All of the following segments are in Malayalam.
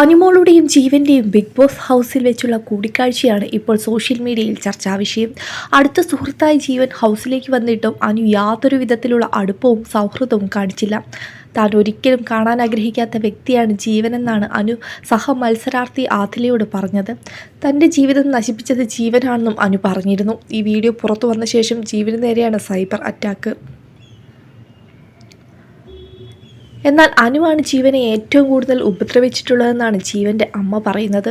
അനുമോളുടെയും ജീവന്റെയും ബിഗ് ബോസ് ഹൗസിൽ വെച്ചുള്ള കൂടിക്കാഴ്ചയാണ് ഇപ്പോൾ സോഷ്യൽ മീഡിയയിൽ ചർച്ചാ വിഷയം. അടുത്ത സുഹൃത്തായ ജീവൻ ഹൗസിലേക്ക് വന്നിട്ടും അനു യാതൊരു വിധത്തിലുള്ള അടുപ്പവും സൗഹൃദവും കാണിച്ചില്ല. താൻ ഒരിക്കലും കാണാൻ ആഗ്രഹിക്കാത്ത വ്യക്തിയാണ് ജീവനെന്നാണ് അനു സഹ മത്സരാർത്ഥി ആഥിലയോട് പറഞ്ഞത്. തന്റെ ജീവിതം നശിപ്പിച്ചത് ജീവനാണെന്നും അനു പറഞ്ഞിരുന്നു. ഈ വീഡിയോ പുറത്തു വന്ന ശേഷം ജീവന് നേരെയാണ് സൈബർ അറ്റാക്ക്. എന്നാൽ അനുവാണ് ജീവനെ ഏറ്റവും കൂടുതൽ ഉപദ്രവിച്ചിട്ടുള്ളതെന്നാണ് ജീവന്റെ അമ്മ പറയുന്നത്.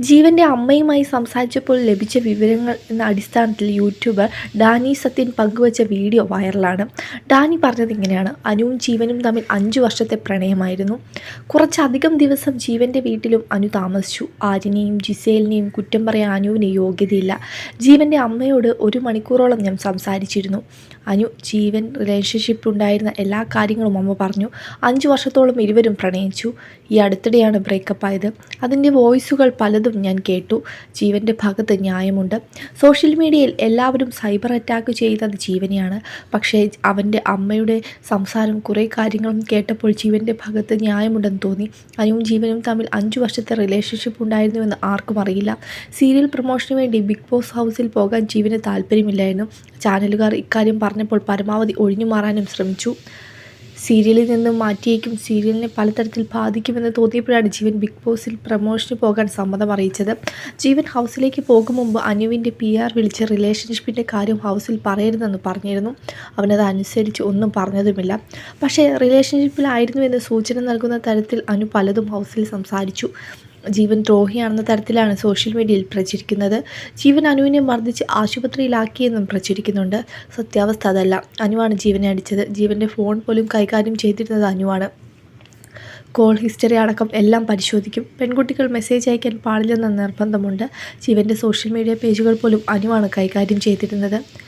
ജീവന്റെ അമ്മയുമായി സംസാരിച്ചപ്പോൾ ലഭിച്ച വിവരങ്ങൾ എന്ന അടിസ്ഥാനത്തിൽ യൂട്യൂബർ ഡാനി സത്യൻ പങ്കുവച്ച വീഡിയോ വൈറലാണ്. ഡാനി പറഞ്ഞത് ഇങ്ങനെയാണ്. അനുവും ജീവനും തമ്മിൽ അഞ്ചു വർഷത്തെ പ്രണയമായിരുന്നു. കുറച്ചധികം ദിവസം ജീവന്റെ വീട്ടിലും അനു താമസിച്ചു. ആര്യനെയും ജിസേലിനെയും കുറ്റം പറയാൻ അനുവിന് യോഗ്യതയില്ല. ജീവന്റെ അമ്മയോട് ഒരു മണിക്കൂറോളം ഞാൻ സംസാരിച്ചിരുന്നു. അനു ജീവൻ റിലേഷൻഷിപ്പ് ഉണ്ടായിരുന്ന എല്ലാ കാര്യങ്ങളും അമ്മ പറഞ്ഞു. അഞ്ചു വർഷത്തോളം ഇരുവരും പ്രണയിച്ചു. ഈ അടുത്തിടെയാണ് ബ്രേക്കപ്പ് ആയത്. അതിന്റെ വോയിസുകൾ പലതും ഞാൻ കേട്ടു. ജീവന്റെ ഭാഗത്ത് ന്യായമുണ്ട്. സോഷ്യൽ മീഡിയയിൽ എല്ലാവരും സൈബർ അറ്റാക്ക് ചെയ്തത് ജീവനെയാണ്. പക്ഷേ അവന്റെ അമ്മയുടെ സംസാരം കുറേ കാര്യങ്ങളും കേട്ടപ്പോൾ ജീവന്റെ ഭാഗത്ത് ന്യായമുണ്ടെന്ന് തോന്നി. അനുവും ജീവനും തമ്മിൽ അഞ്ചു വർഷത്തെ റിലേഷൻഷിപ്പ് ഉണ്ടായിരുന്നുവെന്ന് ആർക്കും അറിയില്ല. സീരിയൽ പ്രൊമോഷന് വേണ്ടി ബിഗ് ബോസ് ഹൗസിൽ പോകാൻ ജീവന് താല്പര്യമില്ലായിരുന്നു. ചാനലുകാർ ഇക്കാര്യം പറഞ്ഞപ്പോൾ പരമാവധി ഒഴിഞ്ഞു മാറാനും ശ്രമിച്ചു. സീരിയലിൽ നിന്നും മാറ്റിയേക്കും. സീരിയലിനെ പലതരത്തിൽ ബാധിക്കുമെന്ന് തോന്നിയപ്പോഴാണ് ജീവൻ ബിഗ് ബോസിൽ പ്രമോഷന് പോകാൻ സമ്മതം അറിയിച്ചത്. ജീവൻ ഹൗസിലേക്ക് പോകും മുമ്പ് അനുവിന്റെ പി ആർ വിളിച്ച് റിലേഷൻഷിപ്പിന്റെ കാര്യം ഹൗസിൽ പറയരുതെന്ന് പറഞ്ഞിരുന്നു. അവനത് അനുസരിച്ച് ഒന്നും പറഞ്ഞതുമില്ല. പക്ഷേ റിലേഷൻഷിപ്പിലായിരുന്നു എന്ന് സൂചന നൽകുന്ന തരത്തിൽ അനു പലതും ഹൗസിൽ സംസാരിച്ചു. ജീവൻ ദ്രോഹിയാണെന്ന തരത്തിലാണ് സോഷ്യൽ മീഡിയയിൽ പ്രചരിക്കുന്നത്. ജീവൻ അനുവിനെ മർദ്ദിച്ച് ആശുപത്രിയിലാക്കിയെന്നും പ്രചരിക്കുന്നുണ്ട്. സത്യാവസ്ഥ അതല്ല. അനുവാണ് ജീവനെ അടിച്ചത്. ജീവന്റെ ഫോൺ പോലും കൈകാര്യം ചെയ്തിരുന്നത് അനുവാണ്. കോൾ ഹിസ്റ്ററി അടക്കം എല്ലാം പരിശോധിക്കും. പെൺകുട്ടികൾ മെസ്സേജ് അയക്കാൻ പാടില്ലെന്ന നിർബന്ധമുണ്ട്. ജീവന്റെ സോഷ്യൽ മീഡിയ പേജുകൾ പോലും അനുവാണ് കൈകാര്യം ചെയ്തിരുന്നത്.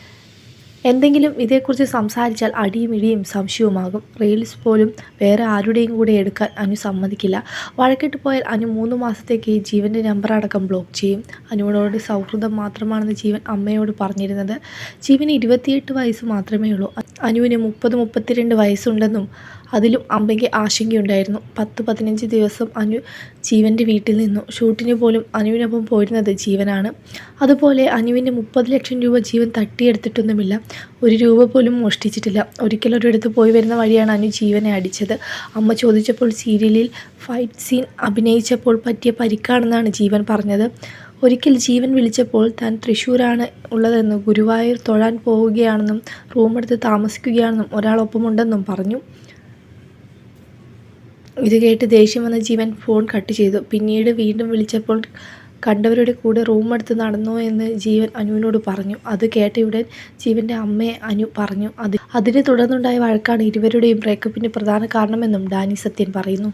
എന്തെങ്കിലും ഇതേക്കുറിച്ച് സംസാരിച്ചാൽ അടിയും ഇടിയും സംശയവുമാകും. റീൽസ് പോലും വേറെ ആരുടെയും കൂടെ എടുക്കാൻ അനു സമ്മതിക്കില്ല. വഴക്കിട്ട് പോയാൽ അനു മൂന്ന് മാസത്തേക്ക് ജീവന്റെ നമ്പർ അടക്കം ബ്ലോക്ക് ചെയ്യും. അനുവിനോട് സൗഹൃദം മാത്രമാണെന്ന് ജീവൻ അമ്മയോട് പറഞ്ഞിരുന്നത്. ജീവന് ഇരുപത്തിയെട്ട് വയസ്സ് മാത്രമേ ഉള്ളൂ. അനുവിന് മുപ്പത് മുപ്പത്തിരണ്ട് വയസ്സുണ്ടെന്നും അതിലും അമ്മയ്ക്ക് ആശങ്കയുണ്ടായിരുന്നു. പത്ത് പതിനഞ്ച് ദിവസം അനു ജീവന്റെ വീട്ടിൽ നിന്നു. ഷൂട്ടിന് പോലും അനുവിനൊപ്പം പോയിരുന്നത് ജീവനാണ്. അതുപോലെ അനുവിന്റെ മുപ്പത് ലക്ഷം രൂപ ജീവൻ തട്ടിയെടുത്തിട്ടൊന്നുമില്ല. ഒരു രൂപ പോലും മോഷ്ടിച്ചിട്ടില്ല. ഒരിക്കലും ഒരിടത്ത് പോയി വരുന്ന വഴിയാണ് അനു ജീവനെ അടിച്ചത്. അമ്മ ചോദിച്ചപ്പോൾ സീരിയലിൽ ഫൈറ്റ് സീൻ അഭിനയിച്ചപ്പോൾ പറ്റിയ പരിക്കാണെന്നാണ് ജീവൻ പറഞ്ഞത്. ഒരിക്കൽ ജീവൻ വിളിച്ചപ്പോൾ താൻ തൃശ്ശൂരാണ് ഉള്ളതെന്നും ഗുരുവായൂർ തൊഴാൻ പോവുകയാണെന്നും റൂമെടുത്ത് താമസിക്കുകയാണെന്നും ഒരാളൊപ്പമുണ്ടെന്നും പറഞ്ഞു. ഇത് കേട്ട് ദേഷ്യം വന്ന ജീവൻ ഫോൺ കട്ട് ചെയ്തു. പിന്നീട് വീണ്ടും വിളിച്ചപ്പോൾ കണ്ടവരുടെ കൂടെ റൂമെടുത്ത് നടന്നോ എന്ന് ജീവൻ അനുവിനോട് പറഞ്ഞു. അത് കേട്ടയുടൻ ജീവന്റെ അമ്മയെ അനു പറഞ്ഞു. അത് അതിനെ തുടർന്നുണ്ടായ വഴക്കാണ് ഇരുവരുടെയും ബ്രേക്കപ്പിന് പ്രധാന കാരണമെന്നും ഡാനി സത്യൻ പറയുന്നു.